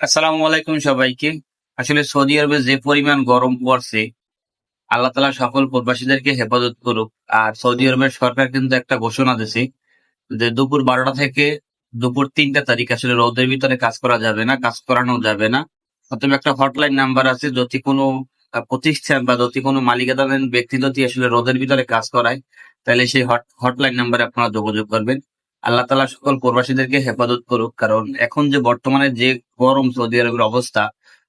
আসসালামু আলাইকুম সবাইকে। আসলে সৌদি আরবে যে পরিমাণ গরম পড়ছে, আল্লাহ তালা সকল প্রবাসীদেরকে হেফাজত করুক। আর সৌদি আরবের সরকার কিন্তু একটা ঘোষণা দিছে যে দুপুর বারোটা থেকে দুপুর তিনটা তারিখ আসলে রোদের ভিতরে কাজ করা যাবে না, কাজ করানো যাবে না। অথবা একটা হটলাইন নাম্বার আছে, যদি কোনো প্রতিষ্ঠান বা যদি কোনো মালিকানাধীন ব্যক্তি যদি আসলে রোদের ভিতরে কাজ করায়, তাহলে সেই হট, হটলাইন নাম্বারে আপনারা যোগাযোগ করবেন। আল্লাহ তালা সকল প্রবাসীদেরকে হেফাজত করুক। কারণ এখন যে বর্তমানে যে গরম সৌদি আরবের অবস্থা।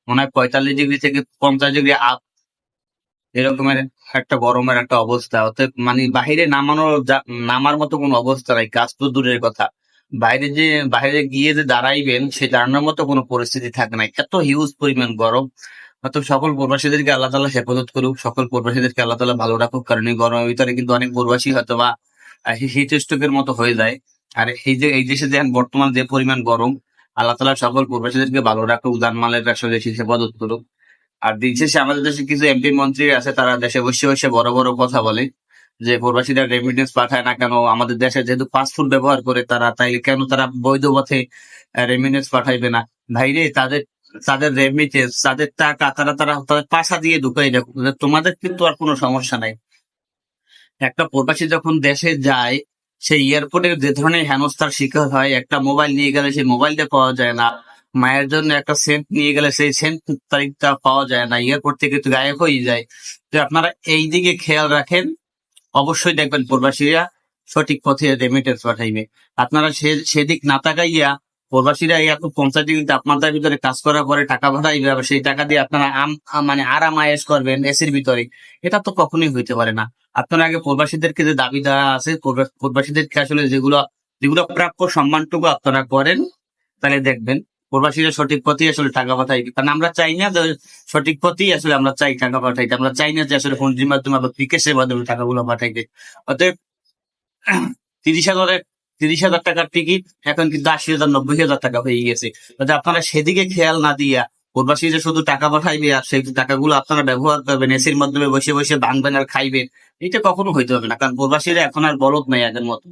মনে হয় পঁয়তাল্লিশ ডিগ্রি থেকে পঞ্চাশ ডিগ্রি আপ এরকমের একটা গরমের একটা অবস্থা। অর্থাৎ মানে বাহিরে নামানোর নামার মতো কোনো অবস্থা নাই। কাজ তো দূরের কথা। বাইরে যে, বাইরে গিয়ে যে দাঁড়াইবেন, সে দাঁড়ানোর মতো কোনো পরিস্থিতি থাকে নাই এত হিউজ পরিমাণ গরম। অর্থাৎ সকল প্রবাসীদেরকে আল্লাহ তালা হেফাজত করুক। সকল প্রবাসীদেরকে আল্লাহ তালা ভালো রাখুক। কারণ এই গরমের ভিতরে কিন্তু অনেক প্রবাসী হয়তো বা হিট স্ট্রোকের মতো হয়ে যায়। আর এই যে, এই দেশে যে বর্তমান যে পরিমাণ গরম আল্লাহ তালা সকল প্রবাসীদেরকে ভালো রাখো রাখুক জানমালের আসলে হেফাজত করুক। আর দিন শেষে আমাদের দেশে কিছু এমপি মন্ত্রী আছে, তারা দেশে বসে বসে বড় বড় কথা বলে, যে প্রবাসীরা রেমিটেন্স পাঠায় না কেন, আমাদের দেশে যেহেতু ফাস্টফুড ব্যবহার করে তারা তাই কেন তারা বৈধ পথে রেমিটেন্স পাঠাইবে না? ভাইরে, তাদের তাদের রেমিটেন্স তাদের টাকা, তারা তারা, তাদের পাশা দিয়ে ঢুকাই রাখুক, তোমাদের কিন্তু আর কোনো সমস্যা নাই। একটা প্রবাসী যখন দেশে যায় সেই এয়ারপোর্টের যে ধরনের হেনস্থার শিকার হয়, একটা মোবাইল নিয়ে গেলে সেই মোবাইলটা পাওয়া যায় না। মায়ের জন্য একটা সেন্ট নিয়ে গেলে সেই সেন্ট তারিখটা পাওয়া যায় না। এয়ারপোর্ট থেকে তো গায়েব হয়ে যায়। তো আপনারা এই দিকে খেয়াল রাখেন। অবশ্যই দেখবেন প্রবাসীরা সঠিক পথে রেমিটেন্স পাঠাইবে। আপনারা সে, সেদিক না তাকাইয়া প্রবাসীরা এত পঞ্চাশ ডিগ্রি তাপমাত্রার ভিতরে কাজ করার পরে টাকা পাঠাইবে আবার সেই টাকা দিয়ে আপনারা আম মানে আরাম আয়েস করবেন এসির ভিতরে, এটা তো কখনোই হইতে পারে না। আপনারা আগে প্রবাসীদেরকে যে দাবি দেওয়া আছে প্রবাসীদেরকে আসলে যেগুলো যেগুলো প্রাপ্য সম্মানটুকু আপনারা করেন, তাহলে দেখবেন প্রবাসীরা সঠিক পথেই আসলে টাকা পাঠাই কারণ আমরা চাই না যে সঠিক পথেই আসলে আমরা চাই টাকা পাঠাইতে, আমরা চাই না যে আসলে ফোনজির মাধ্যমে বা বিকাশের মাধ্যমে টাকাগুলো পাঠাইতে। অতএব তিরিশ হাজারের তিরিশ হাজার টাকার টিকিট এখন কিন্তু আশি হাজার, নব্বই হাজার টাকা হয়ে গেছে। আপনারা সেদিকে খেয়াল না দিয়া প্রবাসী যে শুধু টাকা পাঠাইবে আর সেই টাকাগুলো আপনারা ব্যবহার করবেন এসির মাধ্যমে বসে বসে ভাঙবেন আর খাইবেন, এটা কখনো হইতে হবে না। কারণ প্রবাসীরা এখন আর বলদ নাই আগের মতো।